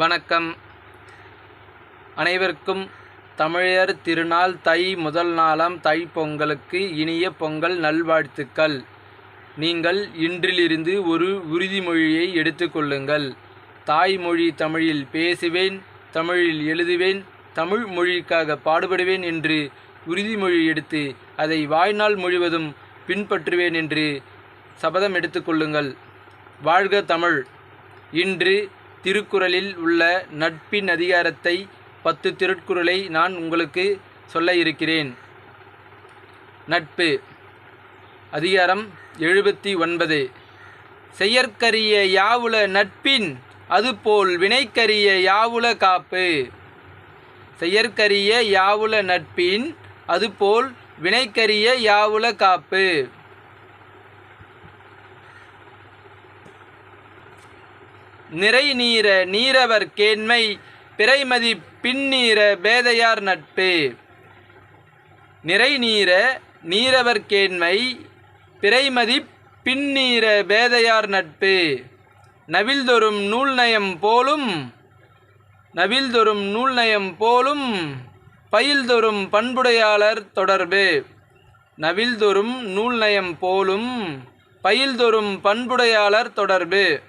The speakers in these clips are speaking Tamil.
வணக்கம். அனைவருக்கும் தமிழர் திருநாள் தை முதல் நாளாம் தை பொங்கலுக்கு இனிய பொங்கல் நல்வாழ்த்துக்கள். நீங்கள் இன்றிலிருந்து ஒரு உறுதிமொழியை எடுத்துக்கொள்ளுங்கள் தாய்மொழி தமிழில் பேசுவேன் தமிழில் எழுதுவேன் தமிழ் மொழிக்காக பாடுபடுவேன் என்று உறுதிமொழி எடுத்து அதை வாழ்நாள் முழுவதும் பின்பற்றுவேன் என்று சபதம் எடுத்துக்கொள்ளுங்கள் வாழ்க தமிழ். இன்று திருக்குறளில் உள்ள நட்பின் அதிகாரத்தை பத்து திருக்குறளை நான் உங்களுக்கு சொல்ல இருக்கிறேன். நட்பு. அதிகாரம் எழுபத்தி ஒன்பது. செயற்கரிய யாவுல நட்பின் அதுபோல் வினைக்கரிய யாவுல காப்பு. செயற்கரிய யாவுல நட்பின் அதுபோல் வினைக்கரிய யாவுல காப்பு. நிறை நீர நீரவர் கேண்மை பிறைமதி பின்னீர பேதையார் நட்பு. நிறை நீர நீரவர் கேண்மை பிறைமதி பின்னீர பேதையார் நட்பு. நவில்தொறும் நூல்நயம் போலும் நவில்தொறும் நூல்நயம் போலும் பயில்தொரும் பண்புடையாளர் தொடர்பு. நவில்தொறும் நூல்நயம் போலும் பயில்தொரும் பண்புடையாளர் தொடர்பு.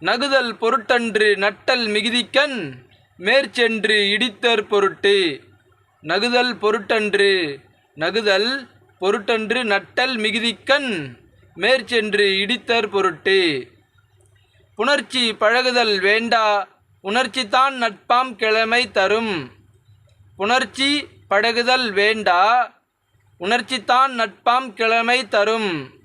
நகுதல் பொருட்டன்று நட்டல் மிகுதிக்கண் மேற்சென்று இடித்தற் பொருட்டு. நகுதல் பொருட்டன்று நகுதல் பொருட்டன்று நட்டல் மிகுதிக்கண் மேற்சென்று இடித்தற் பொருட்டு. புணர்ச்சி பழகுதல் வேண்டா உணர்ச்சிதான் நட்பாம் கிழமை தரும். புணர்ச்சி பழகுதல் வேண்டா உணர்ச்சிதான் நட்பாம் கிழமை தரும்.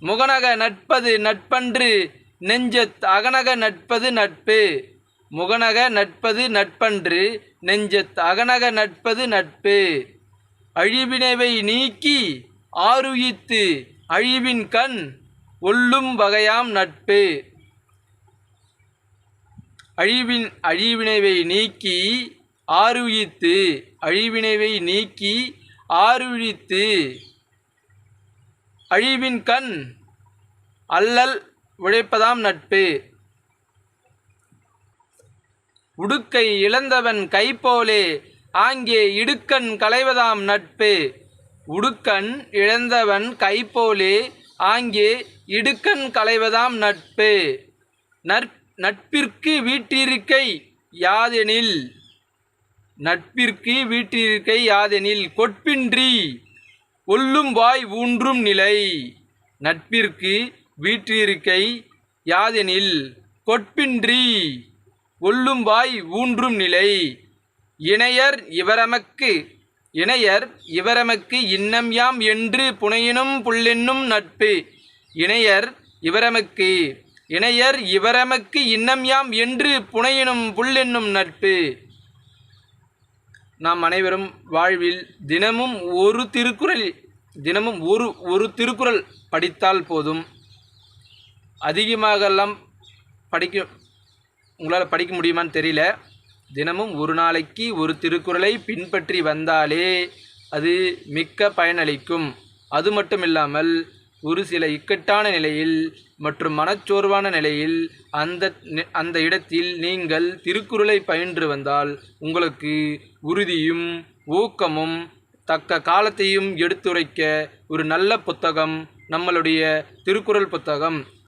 முகநக நட்பது நட்பன்று நெஞ்சத் அகநக நட்பது நட்பு. முகநக நட்பது நட்பன்று நெஞ்சத் அகநக நட்பது நட்பு. அழிவினைவை நீக்கி ஆருயித்து அழிவின் கண் ஒல்லும் வகையாம் நட்பு. அழிவின் அழிவினைவை நீக்கி ஆருயித்து அழிவினைவை நீக்கி ஆருழித்து அழிவின் கண் அல்லல் உழைப்பதாம் நட்பு. உடுக்கை இழந்தவன் கைப்போலே ஆங்கே இடுக்கண் களைவதாம் நட்பு. உடுக்கண் இழந்தவன் கைப்போலே ஆங்கே இடுக்கண் களைவதாம் நட்பு. நற் நட்பிற்கு வீட்டிருக்கை யாதெனில் நட்பிற்கு வீட்டிருக்கை யாதெனில் கொட்பின்றி ஒல்லும் வாய் ஊன்றும் நிலை. நட்பிற்கு வீற்றிருக்கை யாதெனில் கொட்பின்றி. ஒல்லும் வாய் ஊன்றும் நிலை. இணையர் இவரமக்கு இணையர் இவரமக்கு இன்னம் யாம் என்று புனையினும் புல்லென்னும் நட்பு. இணையர் இவரமக்கு இணையர் இவரமக்கு இன்னம் யாம் என்று புனையினும் புல்லென்னும் நட்பு. நாம் அனைவரும் வாழ்வில் தினமும் ஒரு திருக்குறள் தினமும் ஒரு ஒரு திருக்குறள் படித்தால் போதும். அதிகமாகலாம் படிக்க உங்களால் படிக்க முடியுமான்னு தெரியல. தினமும் ஒரு நாளைக்கு ஒரு திருக்குறளை பின்பற்றி வந்தாலே அது மிக்க பயனளிக்கும். அது மட்டும் இல்லாமல் ஒரு சில இக்கட்டான நிலையில் மற்றும் மனச்சோர்வான நிலையில் அந்த அந்த இடத்தில் நீங்கள் திருக்குறளை பயின்று வந்தால் உங்களுக்கு உறுதியும் ஊக்கமும் தக்க காலத்தையும் எடுத்துரைக்க ஒரு நல்ல புத்தகம் நம்மளுடைய திருக்குறள் புத்தகம்.